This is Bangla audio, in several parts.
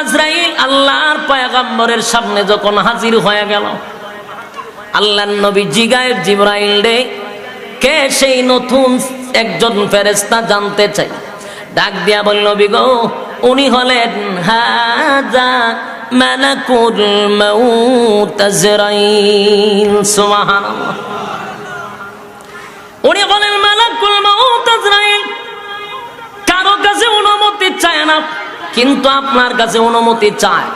আজরাইল আল্লাহর পয়গম্বরের সামনে যখন হাজির হয়ে গেল আল্লাহর নবী জিগায়ের জিব্রাইল রে, কে সেই নতুন একজন ফেরেশতা জানতে চাই? ডাক দিয়া বলল, নবী উনি হলেন হাজা মালাকুল মাউত আজরাইল। সুবহানাল্লাহ। উনি বলেন মালাকুল মাউত আজরাইল। কারও কাছে অনুমতি চায় না। কিন্তু আপনার কাছে অনুমতি চায়।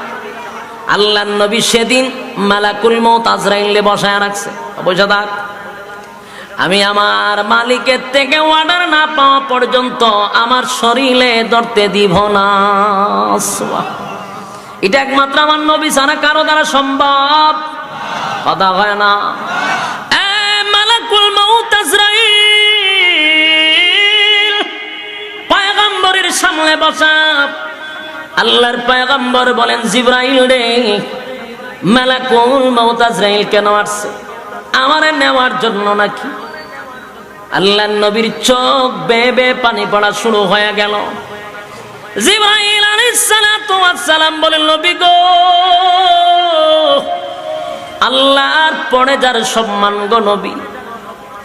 আল্লাহ নবী সেদিন মালাকুল মৌত আজরাইলে বসায় রাখছে। বসে থাক আমি আমার মালিকের থেকে অর্ডার না পাওয়া পর্যন্ত আমার শরীরে ধরতে দিব না। এটা একমাত্র আমার নবী ছাড়া কারও দ্বারা সম্ভব। কথা হয় না। মালাকুল মৌত আজরাইল সামনে বসা। আল্লাহর পয়গম্বর বলেন, জিব্রাইল রে, মালাকুল মৌত আজরাইল কেন আসছে? আমারে নেওয়ার জন্য নাকি? আল্লাহ নবীর চোখ বে বে পানি পড়া শুরু হয়ে গেল। জিব্রাইল আলাইহিস সালাতু ওয়াস সালাম বলেন নবী গো, আল্লাহর পরে যার সম্মান গো নবী,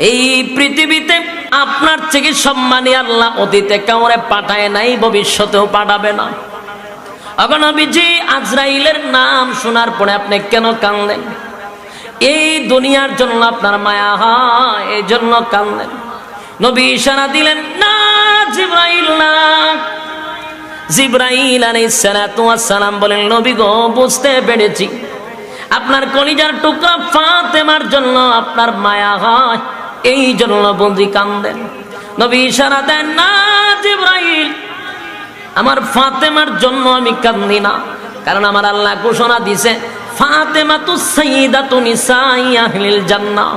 এই পৃথিবীতে আপনার থেকে সম্মানী আল্লাহ অতীতে কাউরে পাঠায় নাই, ভবিষ্যতেও পাঠাবে না। অগনবীজি আজরাইলের নাম শোনার পরে আপনি কেন কানলেন এই দুনিয়ার জন্য আপনার মায়া হয়, এই জন্য কানলেন নবী ইশারা দিলেন, না, জিব্রাইল না। জিব্রাইল আলাইহিস সালাম বলেন, নবী গো, বুঝতে পেরেছি। আপনার কলিজার টুকরা ফাতেমার জন্য আপনার মায়া হয়, এই জন্য বন্দি কান্দেন নবী ইশারা দেন, না, জিব্রাইল। আমার ফাতেমার জন্য আমি কান্দি না। কারণ আমার আল্লাহ ঘোষণা দিছে ফাতেমা তো সঈদা তো জান্নাহ।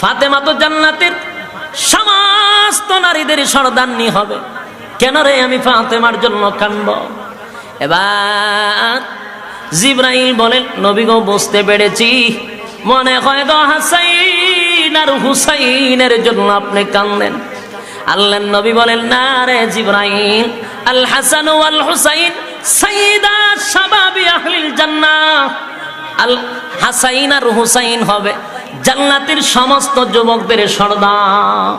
ফাতেমা তো জান্নাতের সমস্ত নারীদের সরদান্নি হবে। কেন রে আমি ফাতেমার জন্য কানব এবার জিব্রাইল বলেন, নবী গো, বুঝতে পেরেছি। মনে হয় গো হাসাইন আর হুসাইনের জন্য আপনি কান্দেন। আল্লাহ নবী বলেন, না রে জিব্রাইল, আল হাসান ওয়াল হুসাইন সাইদা শাবাবি আহলিল জান্নাহ। আল হাসাইন আর হুসাইন হবে জান্নাতের সমস্ত যুবকদের সর্দার।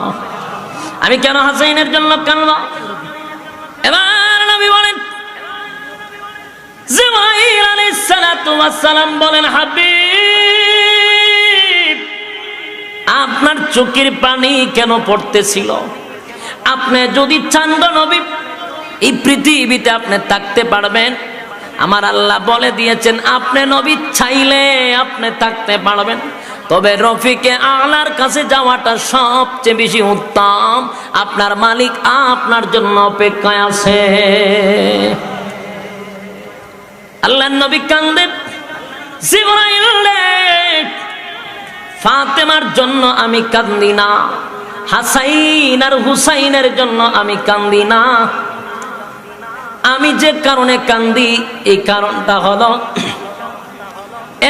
আমি কেন হাসাইনের জন্য কানব এবার নবী বলেন, জিব্রাইল আলাইহিস সালাতু ওয়াস সালাম বলেন, হাবিব, আপনার চোখের পানি কেন পড়তেছিল? আপনি যদি চান গো নবী এই পৃথিবীতে আপনি থাকতে পারবেন আমার আল্লাহ বলে দিয়েছেন আপনি নবী চাইলে আপনি থাকতে পারবেন। তবে রফিকে আলার কাছে যাওয়াটা সবচেয়ে বেশি উত্তম। আপনার মালিক আপনার জন্য অপেক্ষায় আছে। আল্লাহ নবী কান্দে জিবরাইল রে, ফাতেমার জন্য আমি কান্দি না। হাসাইন আর হুসাইনের জন্য আমি কান্দি না। আমি যে কারণে কান্দি, এই কারণটা হলো,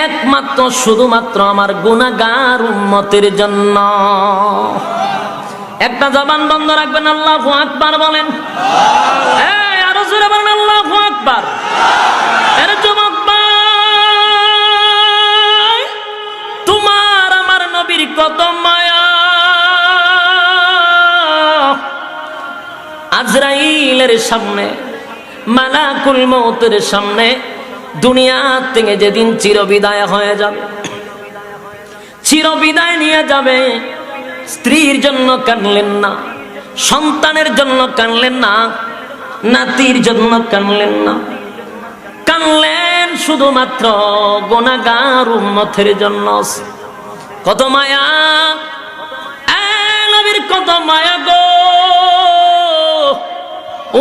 একমাত্র শুধুমাত্র আমার গুণাগার উন্মতের জন্য। একটা জবান বন্ধ রাখবেন, আল্লাহ আকবার বলেন। আরও জোরে বলেন, আল্লাহ আকবার। আজরাইলের সামনে, মালাকুল মৌতের সামনে দুনিয়া থেকে যেদিন চিরবিদায় হয়ে যাবে, চিরবিদায় নিয়ে যাবে, স্ত্রীর জন্য কানলেন না, সন্তানের জন্য কানলেন না, নাতির জন্য কানলেন না। কানলেন শুধুমাত্র গোনাগার উম্মতের জন্য। কত মায়া কত মায়া গো।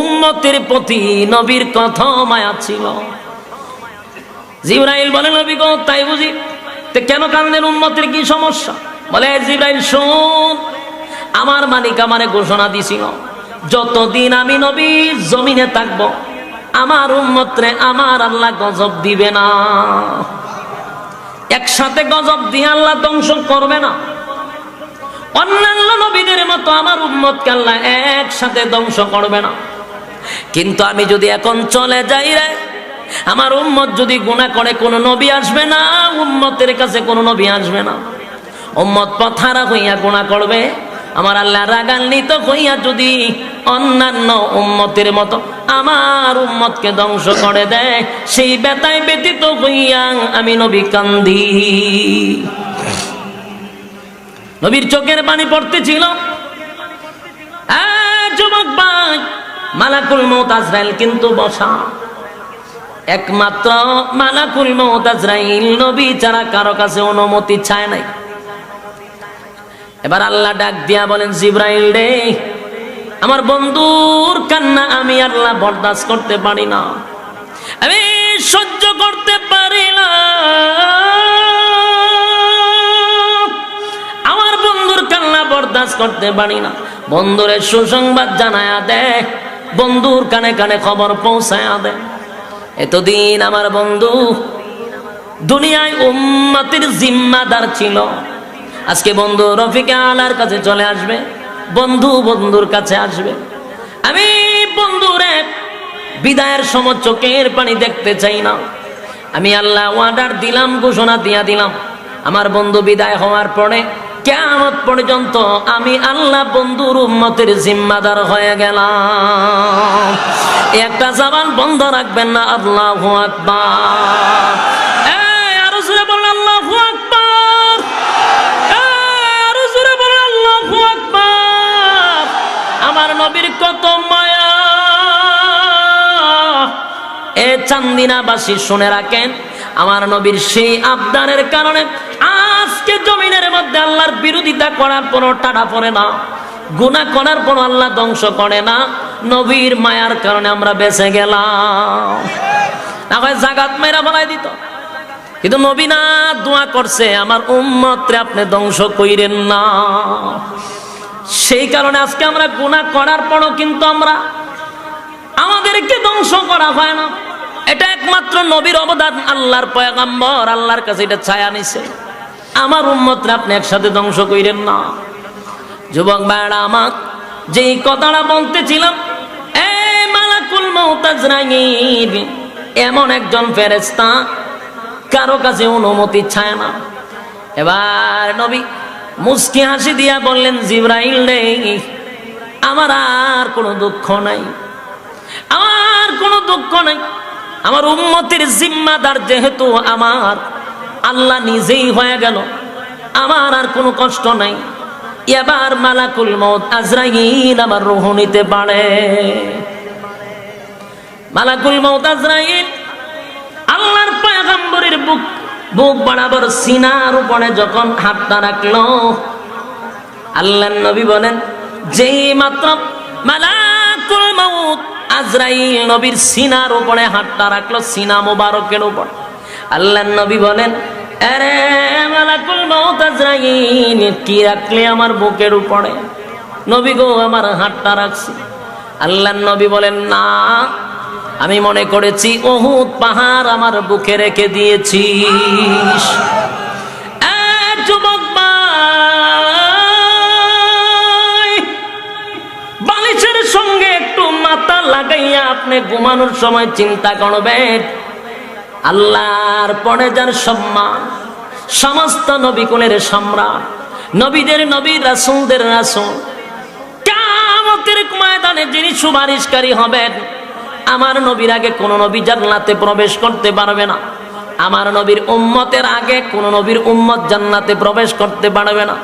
উম্মতের প্রতি নবীর কত মায়া ছিল। জিব্রাইল বলে, নবী গো, তাই বুঝি? কেন কান্দেন? উম্মতের কি সমস্যা? বলে জিব্রাইল, শুন, আমার মালিক আমারে ঘোষণা দিছিল, যতদিন আমি নবী জমিনে থাকব, আমার উম্মতরে আমার আল্লাহ গজব দিবে না। একসাথে গজব দিয়ে আল্লাহ ধ্বংস করবে না। অন্যান্য নবীদের মতো আমার উম্মতকে আল্লাহ একসাথে ধ্বংস করবে না। কিন্তু আমি যদি এখন চলে যাই রে, আমার উম্মত যদি গুণা করে, কোনো নবী আসবে না, উম্মতের কাছে কোনো নবী আসবে না। উম্মত পথারা হইয়া গুণা করবে, আমার আল্লাহ রাগান্বিত হইয়া যদি অন্যান্য উম্মতের মতো আমার উম্মতকে ধ্বংস করে দেয়, সেই বেতায় ব্যতীত হইয়া আমি নবী কান্দি। নবীর চোখের পানি পড়তেছিল। যুবক ভাই মালাকুল মৌত আজরাইল কিন্তু বসা। একমাত্র মালাকুল মৌত আজরাইল নবী ছাড়া কারও কাছে অনুমতি চায় নাই। এবার আল্লাহ ডাক দিয়া বলেন, জিব্রাইল রে, আমার বন্ধুর কান্না আমি আল্লাহ বরদাস্ত করতে পারি না। আমি সহ্য করতে পারি না। আমার বন্ধুর কান্না বরদাস্ত করতে পারি না। বন্ধুরে সুসংবাদ জানায়া দে। বন্ধুর কানে কানে খবর পৌঁছায় দে। এতদিন আমার বন্ধু দুনিয়ায় উম্মতের জিম্মাদার ছিল। আজকে বন্ধু রফিকে আলার কাছে চলে আসবে, বন্ধু বন্ধুর কাছে আসবে। আমি বন্ধুরে বিদায়ের সময় চোখের পানি দেখতে চাই না। আমি আল্লাহ অর্ডার দিলাম, ঘোষণা দিয়া দিলাম। আমার বন্ধু বিদায় হওয়ার পরে কেমন পর্যন্ত আমি আল্লাহ বন্ধুর উম্মতের জিম্মাদার হয়ে গেলাম। একটা জবান বন্ধ রাখবেন না, আল্লাহ আমার নবীর কত মায়া। এ চান্দিনাবাসী শুনে রাখেন, আমার নবীর সেই আবদারের কারণে মধ্যে আল্লাহর বিরোধিতা করার পরও টাটা পড়ে না, গুনাহ করার পর আল্লাহ ধ্বংস করে না, নবীর মায়ার কারণে আমরা বেঁচে গেলাম। জাগাত মেরা বলাই দিত। কিন্তু নবী না, দোয়া করছে, আমার উম্মতরে আপনি ধ্বংস কইরেন না। সেই কারণে আজকে আমরা গুনাহ করার পরও কিন্তু আমরা আমাদেরকে ধ্বংস করা হয় না। এটা একমাত্র নবীর অবদান, আল্লাহর পয়গাম্বর, আল্লাহর কাছে এটা ছায়া নিছে। আমার উম্মতরা আপনি একসাথে ধ্বংস কইরেন না। যুবক ভাইরা আমার, যেই কথাটা বলতেছিলাম, এ এমন একজন ফেরেস্তা কারও কাছে অনুমতি ছায় না। এবার নবী মুস্কি হাসি দিয়া বললেন, জিব্রাইল রে, আমার আর কোনো দুঃখ নাই। আমার কোনো দুঃখ নাই। আমার উম্মতের জিম্মাদার যেহেতু আমার আল্লাহ নিজেই হয়ে গেল। আমার আর কোনো কষ্ট নাই। এবার মালাকুল মত আজরাইল আমার রুহ নিতে পারে। মালাকুল মত আজরাইল আল্লাহর পয়গম্বরের বুক বুক বরাবর সিনার উপরে যখন হাতটা রাখল আল্লাহ নবী বলেন, যেই মাত্র মালাকুল মাউত আজরাইল নবীর সিনার উপরে হাতটা রাখল, সিনা মোবারকের উপর। আল্লাহ নবী বলেন, আরে মালাকুল মাউত আজরাইল, কি রাখলে আমার বুকের উপরে? নবী গো, আমার হাতটা রাখছি। আল্লাহ নবী বলেন, না, আমি মনে করেছি ওহুদ পাহাড় আমার বুকে রেখে দিয়েছি যুবক বালিশের সঙ্গে একটু মাথা লাগাইয়া আপনি ঘুমানোর সময় চিন্তা করবেন। আল্লাহর পরে যার সম্মান, সমস্ত নবীকুলের সম্রাট, নবীদের নবী, রাসুলদের রাসুল কামতের ময়দানে যিনি সুপারিশকারী হবেন, আমার নবীর আগে কোন নবী জান্নাতে প্রবেশ করতে পারবে না। আমার নবীর উম্মতের আগে কোন নবীর উম্মত জান্নাতে প্রবেশ করতে পারবে না।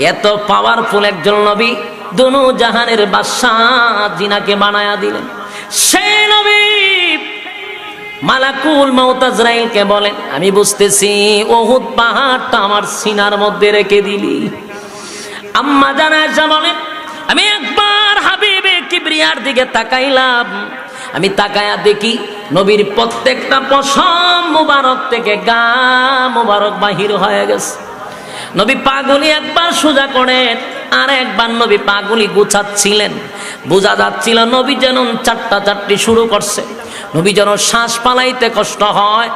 এত পাওয়ারফুল একজন নবী, দুনু জাহানের বাদশাহ জিনাকে বানায়া দিলেন। সেই নবী মালাকুল মাউতাজরাইলকে বলেন, আমি বুঝতেছি ওহুদ পাহাড়টা আমার সিনার মধ্যে রেখে দিলি। আম্মা জানা বলেন, আমি একবার হাবিবে কিবরিয়ার দিকে তাকাইলাম। আমি তাকায়া দেখি নবীর প্রত্যেকটা পশম মুবারক থেকে গা মুবারক বাহির হয়ে গেছে। নবী পাগুলি একবার সোজা করেন আর একবার নবী পাগুলি গুছাচ্ছিলেন। বোঝা যাচ্ছিল নবী যেন চারটা চারটি শুরু করছে। নবী যেন শ্বাস পালাইতে কষ্ট হয়,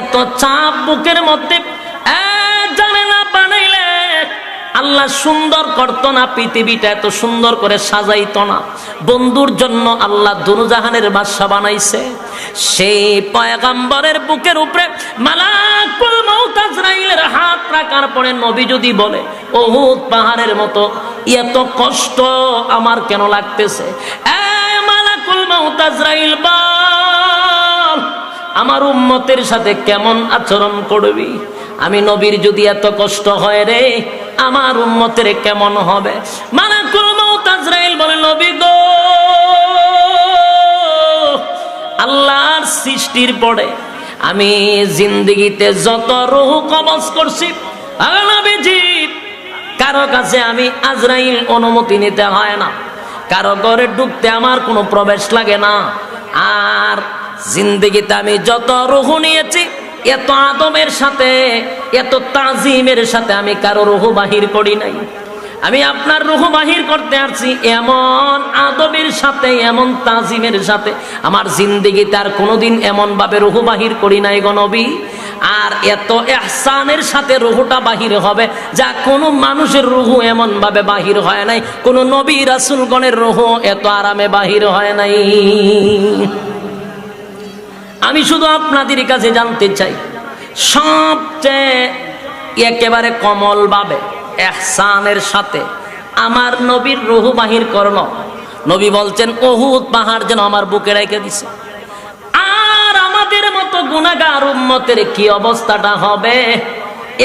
এত চাপ বুকের মধ্যে আল্লাহ সুন্দর করতো না, পৃথিবীটা এত সুন্দর করে সাজাইতো না। বন্ধুর জন্য আল্লাহ দুরুজাহানের বাসা বানাইছে। সেই পয়গাম্বরের বুকের উপরে মালাকুল মউত আজরাইলের হাত রাখার পরে নবী যদি বলে, ওহুদ পাহাড়ের মতো, এত কষ্ট আমার কেন লাগতেছে? এ মালাকুল মউত আজরাইল বল আমার উম্মতের সাথে কেমন আচরণ করবি? আমি নবীর যদি এত কষ্ট হয় রে, আমার উম্মতের কেমন হবে? মালাকুল মউত আজরাইল বলে, নবী গো, আল্লাহর সৃষ্টির পরে আমি জিন্দিগিতে যত রুহ কবজ করছি কারও কাছে আমি আজরাইল অনুমতি নিতে হয় না। কারও ঘরে ঢুকতে আমার কোনো প্রবেশ লাগে না। আর জিন্দিগিতে আমি যত রুহ নিয়েছি, এত আদমের সাথে, এত তাজিমের সাথে আমি কারও রুহ বাহির করি নাই। আমি আপনার রুহ বাহির করতে আসছি, এমন আদবের সাথে, এমন তাজিমের সাথে। আমার জিন্দিগিতে আর কোনোদিন এমন ভাবে রুহ বাহির করি নাই গনবী আর এত এহসানের সাথে রুহুটা বাহির হবে, যা কোনো মানুষের রুহু এমন ভাবে বাহির হয় নাই, কোনো নবী রাসুলগণের রুহু এত আরামে বাহির হয় নাই। আমি শুধু আপনাদের কাছে জানতে চাই। সবচেয়ে একেবারে কমল ভাবে, এহসানের সাথে আমার নবীর রুহু বাহির নবী বলছেন অহুদ পাহাড় যেন আমার বুকে রেখে দিছে। আর আমাদের মতো গুণাগার উম্মতের কি অবস্থাটা হবে?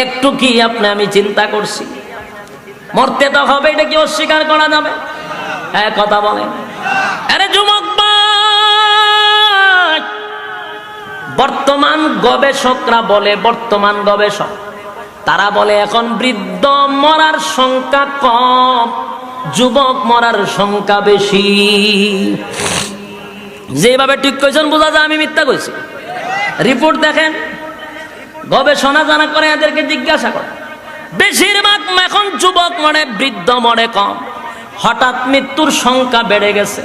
একটু কি আপনি আমি চিন্তা করছি। মরতে তো হবে, এটা কি অস্বীকার করা যাবে? হ্যাঁ কথা বলেন। আরে বর্তমান গবেষকরা বলে, বর্তমান গবেষক। তারা বলে, এখন বৃদ্ধ মরার সংখ্যা কম, যুবক মরার সংখ্যা বেশি। যেভাবে ঠিক কইছেন, বোঝা যায় আমি মিথ্যা কইছি। রিপোর্ট দেখেন, গবেষণা জানা করে, এদেরকে জিজ্ঞাসা করে বেশিরভাগ এখন যুবক মরে, বৃদ্ধ মরে কম। হঠাৎ মৃত্যুর সংখ্যা বেড়ে গেছে।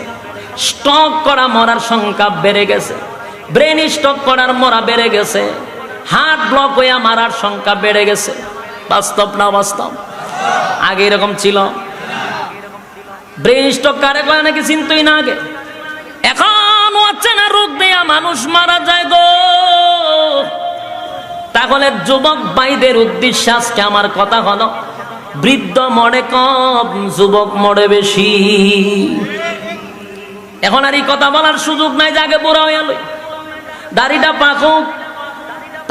স্টক করা মরার সংখ্যা বেড়ে গেছে। ব্রেন স্টক করার মরা বেড়ে গেছে। হার্ট ব্লক হইয়া মারার সংখ্যা বেড়ে গেছে। বাস্তব না বাস্তব? আগে এরকম ছিল। ব্রেন স্টক কারে কয় নাকি চিনতই না আগে? এখন হচ্ছে না রোগ দেয়া মানুষ মারা যায় গো। তাহলে যুবক ভাইদের উদ্দেশ্য আজকে আমার কথা হলো, বৃদ্ধ মরে কম, যুবক মরে বেশি। এখন আর এই কথা বলার সুযোগ নাই যে আগে বুড়া হয়ে দাড়িটা পাকুক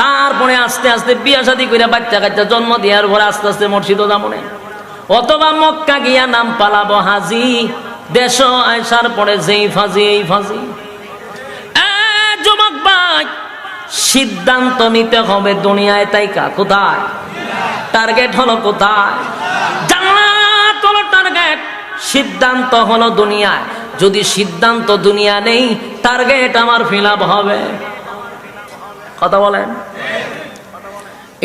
তারপরে আস্তে আস্তে বিয়া শাদি করে বাচ্চা কাচ্চা জন্ম দেওয়ার পরে আস্তে আস্তে মসজিদও যাব না। অথবা মক্কা গিয়া নাম পালাবো হাজি। দেশ আয়সার পরে যেই ফাজি, এই ফাজি। যুবক ভাই, সিদ্ধান্ত নিতে হবে দুনিয়ায় তাই কা, কোথায়? টার্গেট হলো কোথায়? জান্নাত হলো টার্গেট, সিদ্ধান্ত হলো দুনিয়ায়। যদি সিদ্ধান্ত দুনিয়া নেই টার্গেট আমার ফিল হবে। কথা বলেন?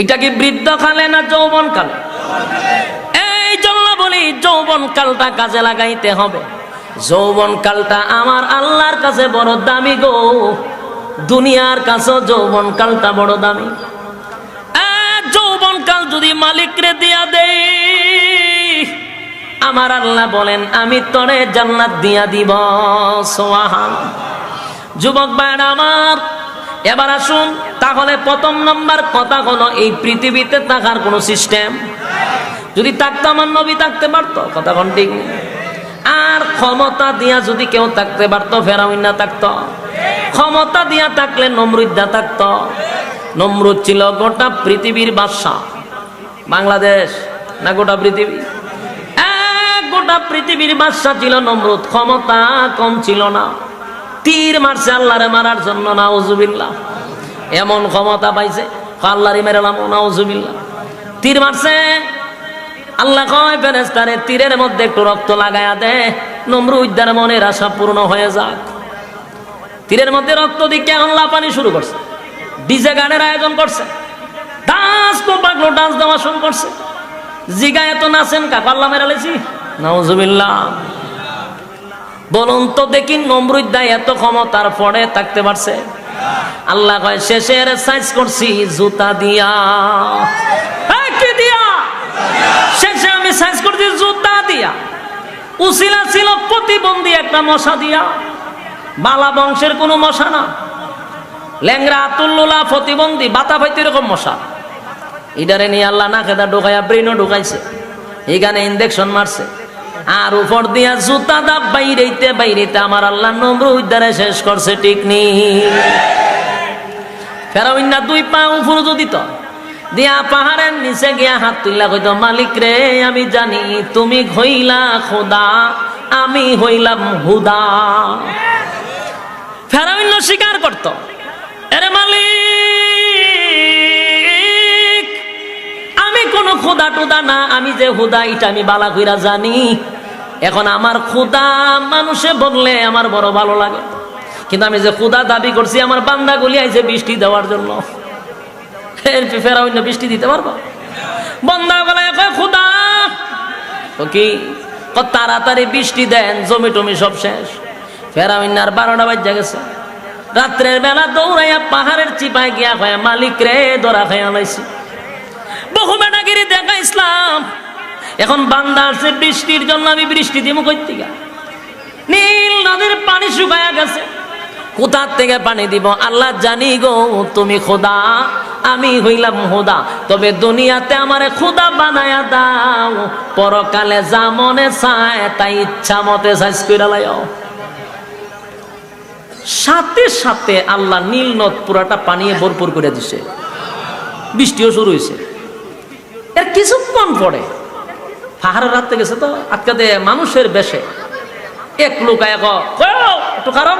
এটা কি বৃদ্ধ কালে না যৌবন কালে? এই জন্য বলি, যৌবন কালটা কাজে লাগাইতে হবে। যৌবন কালটা আমার আল্লাহর কাছে বড় দামি গো। দুনিয়ার কাছে যৌবন কালটা বড় দামি। যৌবন কাল যদি মালিকরে দিয়া দেই আমার আল্লাহ বলেন, আমি তরে জান্নাত দিয়া দিব। সোয়াহান যুবক ভাইরা আমার, এবার আসুন, তাহলে প্রথম নাম্বার কথা হলো, এই পৃথিবীতে থাকার কোনো সিস্টেম। যদি থাকতো, আমার নবী থাকতে পারতো, কথা কোন ঠিক আর ক্ষমতা দিয়া যদি কেউ থাকতে পারতো, ফেরাউন না থাকতো। ক্ষমতা দিয়া থাকলে নমরুদ্দা থাকতো। নমরুদ ছিল গোটা পৃথিবীর বাদশা বাংলাদেশ না গোটা পৃথিবী? গোটা পৃথিবীর বাদশা ছিল নমরুদ, ক্ষমতা কম ছিল না। তীর মারছে আল্লাহরে মারার জন্য, নাউজুবিল্লাহ। এমন ক্ষমতা পাইছে, আল্লাহরে মেরালাম নাউজুবিল্লাহ। তীর মারছে। আল্লাহ কয় ফেরেস্তারে তীরের মধ্যে একটু রক্ত লাগায়া দে, নমরুদ্দার মনের আশা পূর্ণ হয়ে যাক। তীরের মধ্যে রক্ত দিকে আল্লাহ পানি শুরু করছে, ডিজে গানের আয়োজন করছে, ডান্স তো পাগলো ডান্স দেওয়া শুরু করছে। জিগা এত নাচেন কাক আল্লাহ মেরালেছি? নাউজুবিল্লাহ। বলুন তো দেখি নমরুদ্দা এত ক্ষমতার পরে থাকতে পারছে? আল্লাহ কয় শেষের সাইজ করছি জুতা দিয়া। এই, কি দিয়া? শেষে আমি সাইজ করছি জুতা দিয়া। উসিলা ছিল প্রতিবন্ধী একটা মশা দিয়া। বালা বংশের কোনো মশা না। ল্যাংরা আতুল্লুলা প্রতিবন্ধী বাতা ভাইতে এরকম মশা। ইডারে নিয়ে আল্লাহ না খেদা ঢুকাইয়া ব্রেনও ঢুকাইছে। এখানে ইঞ্জেকশন মারছে। আর উপর দিয়া জুতা দা বাইরেতে বাইরেতে আমার আল্লাহ নম্র উদ্ধারে শেষ করছে, ঠিক নি? ফেরাউন্না দুই পা উপর যদি তো, দিয়া পাহাড়ের নিচে গিয়া হাত তুললা, কইতো, মালিক রে, আমি জানি তুমি হইলা খোদা, আমি হইলাম হুদা। ফেরাউন্য স্বীকার করত, এরে মালিক, আমি কোন খুদা টুদা না, আমি যে হুদা, এটা আমি বালা কইরা জানি। এখন আমার খুদা মানুষে বললে আমার বড় ভালো লাগে। কিন্তু আমি যে খুদা দাবি করছি, আমার বান্দা গুলি আইছে বৃষ্টি দেওয়ার জন্য। ফেরা অন্য বৃষ্টি দিতে পারব? বন্দা গলায় খুদা তো কি? তাড়াতাড়ি বৃষ্টি দেন, জমি টমি সব শেষ। ফেরা আর বারোটা বাজা গেছে। রাত্রের বেলা দৌড়াইয়া পাহাড়ের চিপায় গিয়া হয় মালিক রে, দরা খাইয়া লাইছি। বহু বেটাগিরি দেখা ইসলাম। এখন বান্দা আছে, বৃষ্টির জন্য আমি বৃষ্টি দিব কইতিকা নীল নদীর পানি শুকায়া গেছে। কোথার থেকে পানি দিব? আল্লাহ জানি গো, তুমি খোদা, আমি হইলাম হোদা তবে দুনিয়াতে আমারে খোদা বানায়া দাও। পরকালে যা মনে চায়, তাই ইচ্ছা মতে সাইজ করে লাইও। সাথে সাথে আল্লাহ নীল নদ পুরাটা পানিয়ে ভরপুর করে দিছে। বৃষ্টিও শুরু হয়েছে এর কিছুক্ষণ পরে পাহাড়ের রাখতে গেছে তো আজকাতে মানুষের বেশে। এক লোক এক একটু কারণ।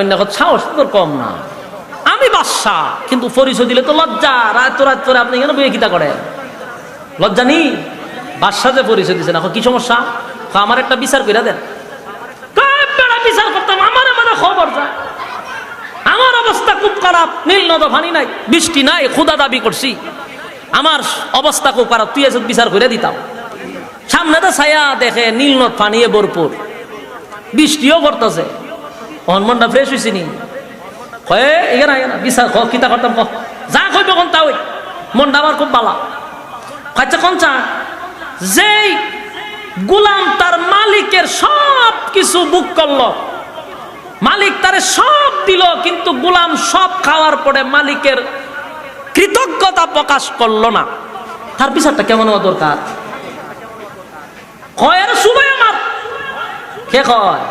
অন্য সাহস, তোর কম না। আমি বাদশা কিন্তু পরিচয় দিলে তো লজ্জা। রাত রাত করে আপনি কেন বইয়ে কিতা করেন? লজ্জা নেই? বাদশা যে পরিচয় দিচ্ছেন এখন কি সমস্যা? আমার একটা বিচার করে দেন। বিচার করতাম, আমার মানে খবর যায় আমার অবস্থা খুব খারাপ, নীল নদ, পানি নাই, বৃষ্টি নাই খুদা দাবি করছি। আমার অবস্থা খুব খারাপ তুই এসে বিচার করে দিতাম। সামনে তো ছায়া দেখে নীল নদ পানিয়ে ভরপুর। বৃষ্টিও পড়তেছে। অন মনটা ফ্রেশ হয়েছে নি। কয়ে এখানে বিচার কিতা করতাম যা কইব কোন তা ওই। মনটা আমার খুব ভালো আচ্ছা কোন চা? যেই গুলাম তার মালিকের সব কিছু বুক করল। মালিক তারে সব দিল, কিন্তু গুলাম সব খাওয়ার পরে মালিকের কৃতজ্ঞতা প্রকাশ করল না। তার বিচারটা কেমন হওয়া দরকার? কয়ের সুবাই আমার। কে কয়?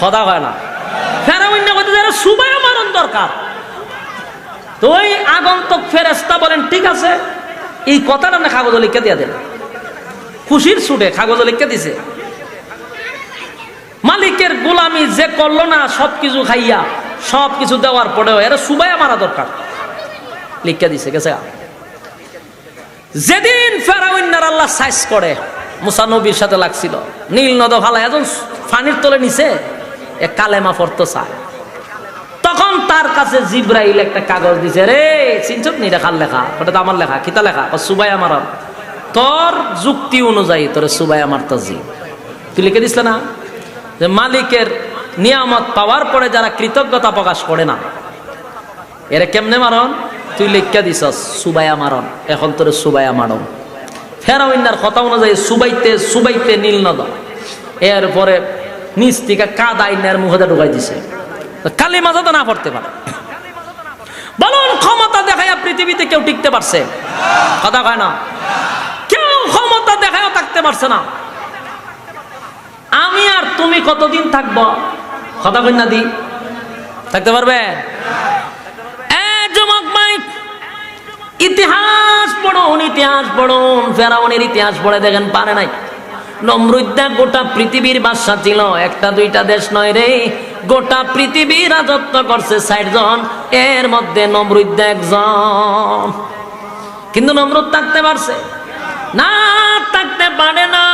কথা কয় না। ফেরাউন্য কইতে যারা সুবাই মারণ দরকার। তো ওই আগন্তক ফেরেস্তা বলেন, ঠিক আছে, এই কথাটা না কাগজ লিখে দিয়ে দেন। খুশির ছুটে কাগজ লিখে দিছে। মালিকের গোলামি যে করল না সব কিছু খাইয়া সব কিছু দেওয়ার পরেও এরা সুবাই মারা দরকার। লিখে দিছে, গেছে যেদিন ফেরাউন্নার আল্লাহ সাইজ করে মুসানবীর সাথে লাগছিল। নীল নদ ভালা একজন ফানির তলে নিছে, এ কালেমা পড়তে চায়। তখন তার কাছে জিব্রাইল একটা কাগজ দিছে, রে চিনছত নি লেখার লেখা? ওটা তো আমার লেখা, কিতা লেখা? সুবাই আমার তোর যুক্তি অনুযায়ী তোর সুবাই আমার তাজি তুই লিখে দিস না? যে মালিকের নিয়ামত পাওয়ার পরে যারা কৃতজ্ঞতা প্রকাশ করে না, এরা কেমনে মারণ তুই লিখা দিস সুবাইয়া মারণ। এখন তোর সুবাইয়া মারণ। ফেরাউন্নার কথা অনুযায়ী সুবাইতে সুবাইতে নীল নদ। এরপরে নিচ থেকে কাদ আইনার মুখে ঢুকাই দিছে। কালি মাথা তো না পড়তে পারে। বলুন, ক্ষমতা দেখায় পৃথিবীতে কেউ টিকতে পারছে? কথা কয় না? কেউ ক্ষমতা দেখায় থাকতে পারছে না। আমি আর তুমি কতদিন থাকব? কথা না দি। থাকতে পারবে? ইতিহাস পড়ুন ইতিহাস পড়ুন। ফেরাউনের ইতিহাস পড়ে দেখেন, পারে নাই। নমরুদ্দা গোটা পৃথিবীর বাদশা ছিল, একটা দুইটা দেশ নয় রে। গোটা পৃথিবী রাজত্ব করছে ষাট জন, এর মধ্যে নমরুদ্দা একজন। কিন্তু নমরুদ থাকতে পারছে? না, থাকতে পারে না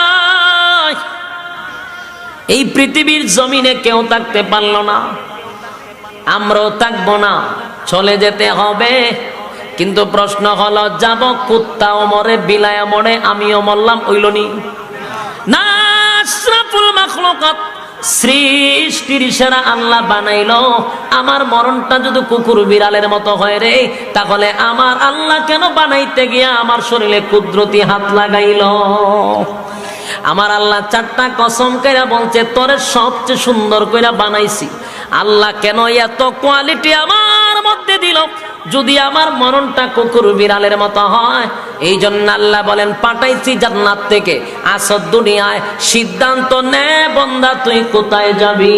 এই পৃথিবীর জমিনে কেউ থাকতে পারল না। আমরাও থাকব না, চলে যেতে হবে। কিন্তু প্রশ্ন হলো, যাব কুত্তা অমরে বিলায়া মরে আমিও মরলাম, ওইলনি। না, আশরাফুল মাখলুকাত সৃষ্টির সেরা আল্লাহ বানাইলো। আমার মরণটা যদি কুকুর বিড়ালের মতো হয় রে, তাহলে আমার আল্লাহ কেন বানাইতে গিয়া আমার শরীরে কুদরতি হাত লাগাইলো? আমার আল্লাহ চারটা কসম কইরা বলছে, তোরে সবচেয়ে সুন্দর কইরা বানাইছি। আল্লাহ কেন এত কোয়ালিটি আমার মধ্যে দিল? যদি আমার মরণটা কুকুর বিড়ালের মতো হয়, এই জন্য আল্লাহ বলেন, পাঠাইছি জান্নাত থেকে। আসর দুনিয়ায় সিদ্ধান্ত নে বন্দা, তুই কোথায় যাবি?